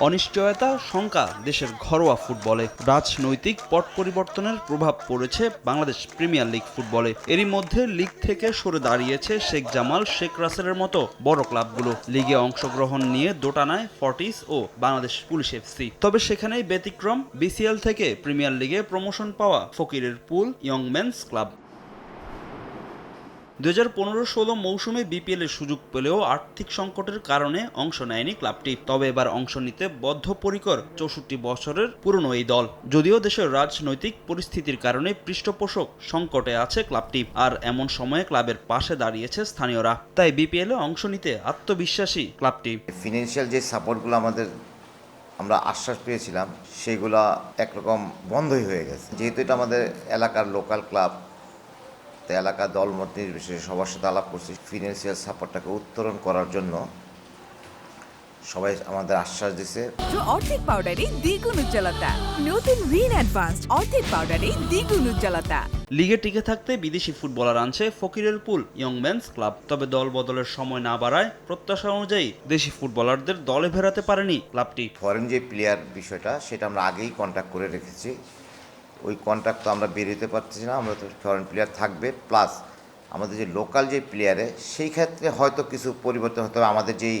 অনিশ্চয়তা, শঙ্কা দেশের ঘরোয়া ফুটবলে। রাজনৈতিক পট পরিবর্তনের প্রভাব পড়েছে বাংলাদেশ প্রিমিয়ার লিগ ফুটবলে। এরই মধ্যে লিগ থেকে সরে দাঁড়িয়েছে শেখ জামাল, শেখ রাসেলের মতো বড় ক্লাবগুলো। লিগে অংশগ্রহণ নিয়ে দোটানায় ফর্টিস ও বাংলাদেশ পুলিশ এফসি তবে সেখানেই ব্যতিক্রম, বিসিএল থেকে প্রিমিয়ার লিগে প্রমোশন পাওয়া ফকিরের পুল, ইয়ং মেন্স ক্লাব। দু হাজার পনেরো ষোলো মৌসুমে বিপিএল এর সুযোগ পেলেও আর্থিক সংকটের কারণে অংশ নেয়নি ক্লাবটি। তবে এবার অংশ নিতে বদ্ধপরিকর চৌষট্টি বছরের পুরনো এই দল। যদিও দেশের রাজনৈতিক পরিস্থিতির কারণে পৃষ্ঠপোষক সংকটে আছে ক্লাবটি, আর এমন সময়ে ক্লাবের পাশে দাঁড়িয়েছে স্থানীয়রা। তাই বিপিএল অংশ নিতে আত্মবিশ্বাসী ক্লাবটি। ফিনান্সিয়াল যে সাপোর্টগুলো আমাদের, আমরা আশ্বাস পেয়েছিলাম, সেগুলো একরকম বন্ধই হয়ে গেছে। যেহেতু এটা আমাদের এলাকার লোকাল ক্লাব তো এলাকার দলমত নির্বিশেষে সবার সাথে আলাপ করছি। ফিনান্সিয়াল সাপোর্টটাকে উত্তরণ করার জন্য সবাই আমাদের আশ্বাস দিছে। অর্ধেক পাউডারে দ্বিগুণ উজ্জ্বলতা। নতুন রিন অ্যাডভান্সড অর্ধেক পাউডারে দ্বিগুণ উজ্জ্বলতা। লিগে টিকে থাকতে বিদেশি ফুটবলার আনছে ফকিরের পুল ইয়ং মেন্স ক্লাব তবে দল বদলের সময় না বাড়ায় প্রত্যাশা অনুযায়ী দেশি ফুটবলারদের দলে ফেরাতে পারেনি ক্লাবটি ফরেন যে প্লেয়ার বিষয়টা সেটা আমরা আগেই কন্ট্যাক্ট করে রেখেছি। ওই কন্ট্রাক্ট তো আমরা বেরোতে পারতেছি না, আমরা তো ফরেন প্লেয়ার থাকবে। প্লাস আমাদের যে লোকাল যে প্লেয়ারে সেই ক্ষেত্রে হয়তো কিছু পরিবর্তন হতে হবে। আমাদের যেই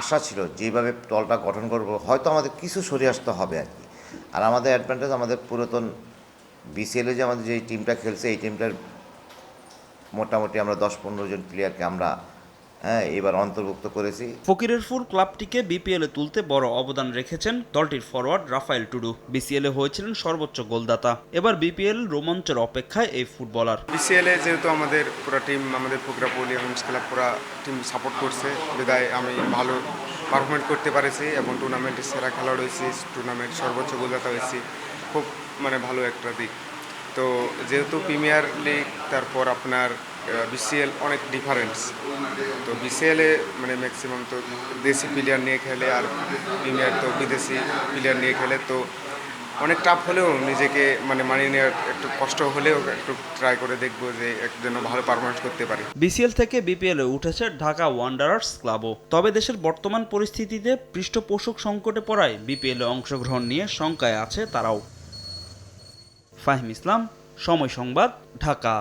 আশা ছিল, যেভাবে দলটা গঠন করব, হয়তো আমাদের কিছু সরে আসতে হবে আর কি। আর আমাদের অ্যাডভান্টেজ আমাদের পুরাতন বিসিএলে যে আমাদের যে টিমটা খেলছে, এই টিমটার মোটামুটি আমরা দশ পনেরো জন প্লেয়ারকে আমরা এবার অন্তর্ভুক্ত করেছি। ফকিরের ফুল ক্লাবটিকে বিপিএল এ তুলতে বড় অবদান রেখেছেন দলটির ফরওয়ার্ড রাফায়েল টুডু। বিসিএল এ হয়েছিলেন সর্বোচ্চ গোলদাতা। এবার বিপিএল রোমাঞ্চের অপেক্ষায় এই ফুটবলার। বিসিএলে যেহেতু আমাদের পুরো টিম আমাদের ফুকরাপুলি হোমস ক্লাব পুরো টিম সাপোর্ট করছে বিদায় আমি ভালো পারফরমেন্ট করতে পারেছি এবং টুর্নামেন্টের সেরা খেলোয়াড় হয়েছি টুর্নামেন্ট সর্বোচ্চ গোলদাতা হয়েছি খুব মানে ভালো একটা দিক। তো যেহেতু প্রিমিয়ার লিগ তারপর আপনার বিসিএল অনেক ডিফারেন্স তো বিসিএলে মানে ম্যাক্সিমাম তো দেশি প্লেয়ার নিয়ে খেলে আর প্রিমিয়ার তো বিদেশি প্লেয়ার নিয়ে খেলে। তো অনেক টাফ হলেও নিজেকে মানে মানিয়ে নেওয়ার একটু কষ্ট হলেও একটু ট্রাই করে দেখব যে যেন ভালো পারফরমেন্স করতে পারি। বিসিএল থেকে বিপিএল উঠেছে ঢাকা ওয়ান্ডারার্স ক্লাবও তবে দেশের বর্তমান পরিস্থিতিতে পৃষ্ঠপোষক সংকটে পড়ায় বিপিএল অংশগ্রহণ নিয়ে শঙ্কায় আছে তারাও। ফাহিম ইসলাম, সময় সংবাদ, ঢাকা।